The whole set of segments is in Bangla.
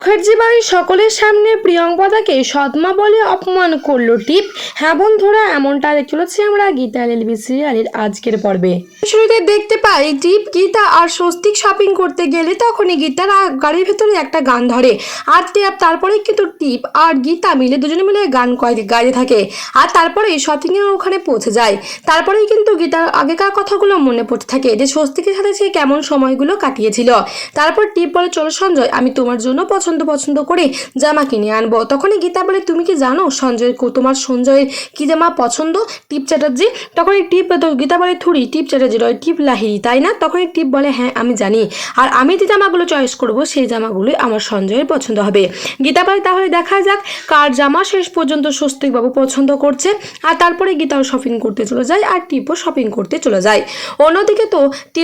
মুখার্জি বাড়ির সকলের সামনে প্রিয়ঙ্কদাকে সদমা বলে অপমান করল টিপ হ্যাঁ বন্ধুরা, এমনটা চলেছি আমরা গীতা এলবি সিরিয়ালের আজকের পর্বে। শুরুতে দেখতে পাই টিপ গীতা আর স্বস্তিক শপিং করতে গেলে তখনই গীতার গাড়ির ভেতরে একটা গান ধরে। আর তারপরে কিন্তু টিপ আর গীতা মিলে দুজনে মিলে গান গাইতে থাকে। আর তারপরে শপিং এর ওখানে পৌঁছে যায়। তারপরেই কিন্তু গীতার আগেকার কথাগুলো মনে পড়তে থাকে যে স্বস্তিকের সাথে সে কেমন সময়গুলো কাটিয়েছিল। তারপর টিপ বলে, চলো সঞ্জয়, আমি তোমার জন্য পছন্দ পছন্দ করে জামা কিনে আনব। তখনই গীতা বলে, তুমি কি জানো সঞ্জয় তোমার সঞ্জয়ের কি জামা পছন্দ? টিপ চ্যাটার্জি। তখন এই টিপ গীতা বলে থুড়ি টিপ চ্যাটার্জি রয়, টিপ লাহিরি তাই না? তখন টিপ বলে হ্যাঁ আমি জানি। আর আমি যে জামাগুলো চয়েস করব, সেই জামাগুলোই আমার সঞ্জয়ের পছন্দ হবে। গীতা বলে, তাহলে দেখা যাক কার জামা শেষ পর্যন্ত স্বস্তিকবাবু পছন্দ করছে। আর তারপরে গীতাও শপিং করতে চলে যায় আর টিপও শপিং করতে চলে যায়। অন্যদিকে তো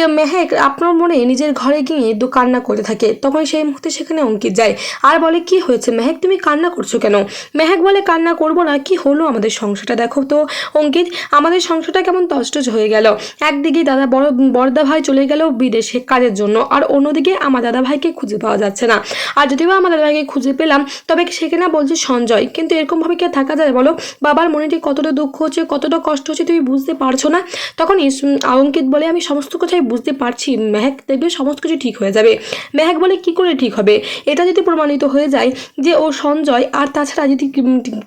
মেহেক আপনার মনে নিজের ঘরে গিয়ে দু কান্না করতে থাকে। তখন সেই মুহূর্তে সেখানে অঙ্কিত যায়। আর বলে, কি হয়েছে মেহেক? তুমি কান্না করছ কেন? মেহেক বলে, কান্না করব না। কি হলো আমাদের সংসারটা? দেখো তো অঙ্কিত, আমাদের সংসারটা কেমন তষ্টজ হয়ে গেল। একদিকে দাদা বড় বড় বড়দা ভাই চলে গেল বিদেশে কাজের জন্য, আর অন্যদিকে আমার দাদা ভাইকে খুঁজে পাওয়া যাচ্ছে না। আর যদিও আমার দাদা ভাইকে খুঁজে পেলাম, তবে সেখানে বলছে সঞ্জয়, কিন্তু এরকমভাবে কি থাকা যায় বলো? বাবার মনে কতটা দুঃখ হচ্ছে, কতটা কষ্ট হচ্ছে, তুমি বুঝতে পারছ না? তখন অঙ্কিত বলে, আমি সমস্ত কথাই বুঝতে পারছি, মেহেক, দেখবে সমস্ত কিছু ঠিক হয়ে যাবে। মেহেক বলে, কি করে ঠিক হবে? এটা যদি প্রমাণিত হয়ে যায় যে ও সঞ্জয়, আর তাছাড়া যদি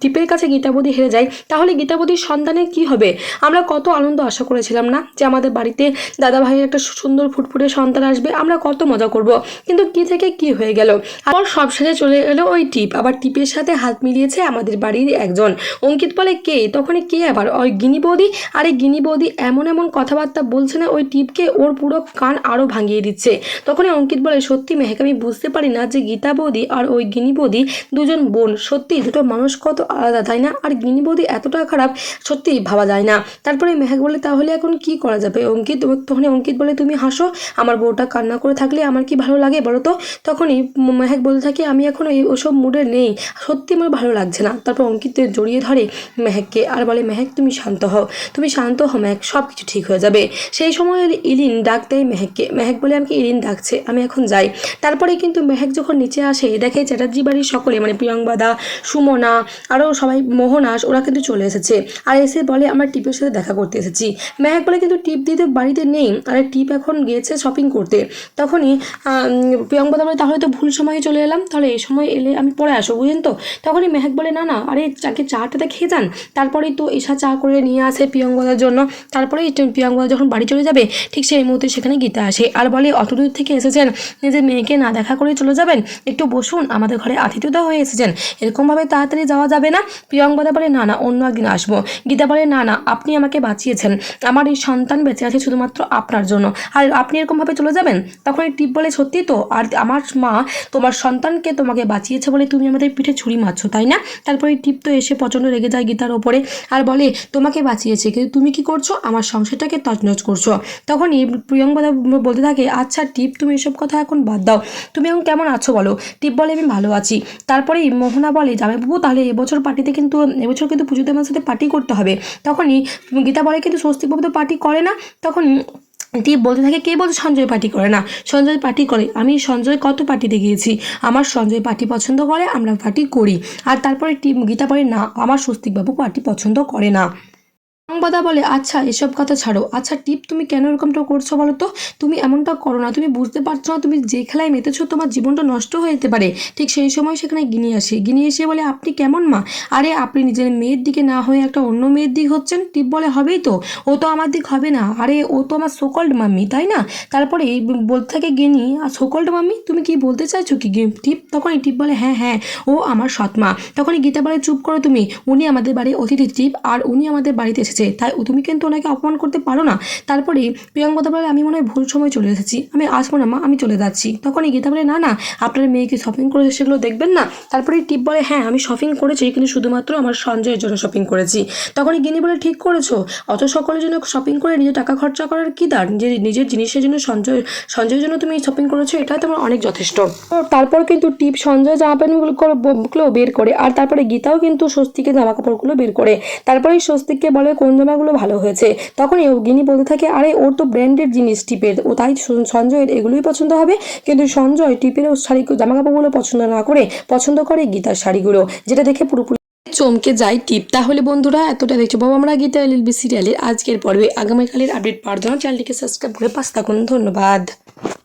টিপের কাছে গীতাবতী হেরে যায়, তাহলে গীতাবতীর সন্তানের কি হবে? আমরা কত আনন্দ আশা করেছিলাম না যে আমাদের বাড়িতে দাদা ভাইয়ের একটা সুন্দর ফুটফুটে সন্তান আসবে, আমরা কত মজা করব। কিন্তু কি থেকে কি হয়ে গেল? আবার সব শেষে চলে এলো ওই টিপ। আবার টিপের সাথে হাত মিলিয়েছে আমাদের বাড়ির একজন। অঙ্কিত বলে, কে? তখন কে আবার? ওই গিনি বৌদি। আর এই গিনি বৌদি এমন এমন কথাবার্তা বলছে না, ওই টিপকে ওর পুরো কান আরও ভাঙিয়ে দিচ্ছে। তখনই অঙ্কিত বলে, সত্যি মেহেক, আমি বুঝতে পারি না যে গীতা বৌদি আর ওই গিনি বৌদি দুজন বোন। সত্যি দুটো মানুষ কত আলাদা, তাই না? আর গিনি বৌদি এতটা খারাপ, সত্যি ভাবা যায় না। তারপরে মেহেক বলে, তাহলে এখন কি করা যাবে? অঙ্কিত তখন অঙ্কিত বলে, তুমি হাসো, আমার বউটা কান্না করে থাকলে আমার কি ভালো লাগে বলো তো? তখনই মেহেক বলতে থাকে, আমি এখন এই ওসব মুডে নেই, সত্যি আমার ভালো লাগছে না। তারপর অঙ্কিত জড়িয়ে ধরে মেহেককে, আর বলে, মেহেক, তুমি শান্ত হও, তুমি শান্ত হও মেহেক সব কিছু ঠিক হয়ে যাবে। সেই সময় ইলিন ডাক দেয় মেহেককে, মেহেক বলে আমাকে ইলিন ডাকছে? আমি এখন যাই। তারপরে কিন্তু মেহেক যখন নিচে আসে, দেখে চ্যাটার্জি বাড়ির সকলে মানে প্রিয়ঙ্কবাদা সুমনা আরও সবাই, মোহনাস, ওরা কিন্তু চলে এসেছে। আর এসে বলে, আমরা টিপের সাথে দেখা করতে এসেছি। মেহেক বলে, কিন্তু টিপ দিতে বাড়িতে নেই আর টিপ এখন গিয়েছে শপিং করতে। তখনই প্রিয়ঙ্কবাদা বলে তাহলে তো ভুল সময়ে চলে এলাম, তাহলে এই সময় এলে আমি পরে আসব, বুঝলেন তো? তখনই মেহেক বলে, না না, আরে চাকে চাটাতে খেয়ে যান, তারপরেই তো এসা চা করে নিয়ে আসে প্রিয়ঙ্কদার জন্য। তারপরেই প্রিয়ঙ্কদা যখন বাড়ি চলে যাবে, ঠিক সেই মুহূর্তে সেখানে গীতা আসে। আর বলে, অত দূর থেকে এসেছেন, নিজের মেয়েকে না দেখা করে চলে যাবেন? একটু বসুন, আমাদের ঘরে আতিথ্যতা হয়ে এসেছেন। এরকমভাবে তাড়াতাড়ি যাওয়া যাবে না? প্রিয়ঙ্কদা বলে, না না, অন্য একদিন আসব। গীতা বলে, না না, আপনি আমাকে বাঁচিয়েছেন। আমার এই সন্তান বেঁচে আছে শুধুমাত্র আপনার জন্য। আর আপনি এরকমভাবে চলে যাবেন, তখন এই টিপ বলে সত্যি তো, আর আমার মা তোমার সন্তানকে তোমাকে বাঁচিয়েছে বলে তুমি আমাদের পিঠে ছুরি মারছো, তাই না? তারপরে টিপ তো এসে প্রচণ্ড রেগে যায় গীতার ওপরে আর বলে, তোমাকে বাঁচিয়েছে, কিন্তু তুমি কি করছ? আমার সংসারটাকে তছনছ করছ। তখনই প্রিয়ঙ্কদা বলতে থাকে আচ্ছা টিপ, তুমি এসব কথা এখন বাদ দাও। তুমি এখন কেমন আছো বলো? টিপ বলে, আমি ভালো আছি। তারপরেই মোহনা বলে জামাইবাবু তাহলে এবছর পার্টিতে কিন্তু, এবছর কিন্তু পুজোতে আমার সাথে পার্টি করতে হবে। তখনই গীতা বলে, কিন্তু স্বস্তিকবাবু তো পার্টি করে না। তখন টিপ বলতে থাকে, কে বলছে সঞ্জয় পার্টি করে? না, সঞ্জয় পার্টি করে। আমি সঞ্জয় কত পার্টিতে গিয়েছি? আমার সঞ্জয় পার্টি পছন্দ করে, আমরা পার্টি করি। আর তারপরে টিম গীতা বলে না, আমার স্বস্তিকবাবু পার্টি পছন্দ করে না। সংবাদা বলে আচ্ছা এসব কথা ছাড়ো। আচ্ছা টিপ, তুমি কেন এরকমটা করছ বলো তো? তুমি এমনটা করো না। তুমি বুঝতে পারছ না, তুমি যে খেলায় মেতেছো, তোমার জীবনটা নষ্ট হয়ে যেতে পারে। ঠিক সেই সময় সেখানে গিনি আসে। গিনি এসে বলে, আপনি কেমন মা? আরে, আপনি নিজের মেয়ের দিকে না হয়ে একটা অন্য মেয়ের দিক হচ্ছেন? টিপ বলে, হবেই তো। ও তো আমার দিক হবে না। আরে, ও তো আমার সোকল্ড মাম্মি, তাই না? তারপরে এই বলতে থাকে গিনি, আর সোকল্ড মাম্মি, তুমি কি বলতে চাইছো কি টিপ তখন টিপ বলে হ্যাঁ হ্যাঁ ও আমার সৎমা তখনই গীতা বলে, চুপ করো তুমি। উনি আমাদের বাড়ির অতিথি, টিপ, আর উনি আমাদের বাড়িতে এসেছে। তাই তুমি কিন্তু ওনাকে অপমান করতে পারো না। তারপরে প্রিয়ঙ্কতা বলে, আমি মনে হয় ভুল সময় চলে এসেছি। আমি আসব না মা, আমি চলে যাচ্ছি। তখনই গীতা বলে, না না, আপনার মেয়েকে শপিং করেছে সেগুলো দেখবেন না। তারপরে টিপ বলে হ্যাঁ আমি শপিং করেছি, কিন্তু শুধুমাত্র আমার সঞ্জয়ের জন্য শপিং করেছি। তখনই গিনি বলে, ঠিক করেছ। অত সকলের জন্য শপিং করে নিজে টাকা খরচা করার কি দার যে নিজের জিনিসের জন্য সঞ্জয়, সঞ্জয়ের জন্য তুমি শপিং করেছ, এটা তোমার অনেক যথেষ্ট। তারপর কিন্তু টিপ সঞ্জয় জামা প্যান্টগুলো বের করে, আর তারপরে গীতাও কিন্তু স্বস্তিকে জামা কাপড়গুলো বের করে। তারপরে স্বস্তিককে বলে, কোন জামাগুলো ভালো হয়েছে। তখন গিনি বলতে থাকে, আরে, ওর তো ব্র্যান্ডেড জিনিস টিপের। ও তাই সঞ্জয়ের এগুলোই পছন্দ হবে। কিন্তু সঞ্জয় টিপের ও শাড়ি জামা কাপড়গুলো পছন্দ না করে পছন্দ করে গীতার শাড়িগুলো, যেটা দেখে পুরোপুরি চমকে যায় টিপ। তাহলে বন্ধুরা, এতটা দেখছ বাবা আমরা গীতা এলএলবি সিরিয়ালের আজকের পর্বে। আগামীকালের আপডেট পাওয়ার জন্য চ্যানেলটিকে সাবস্ক্রাইব করে পাশ থাকুন। ধন্যবাদ।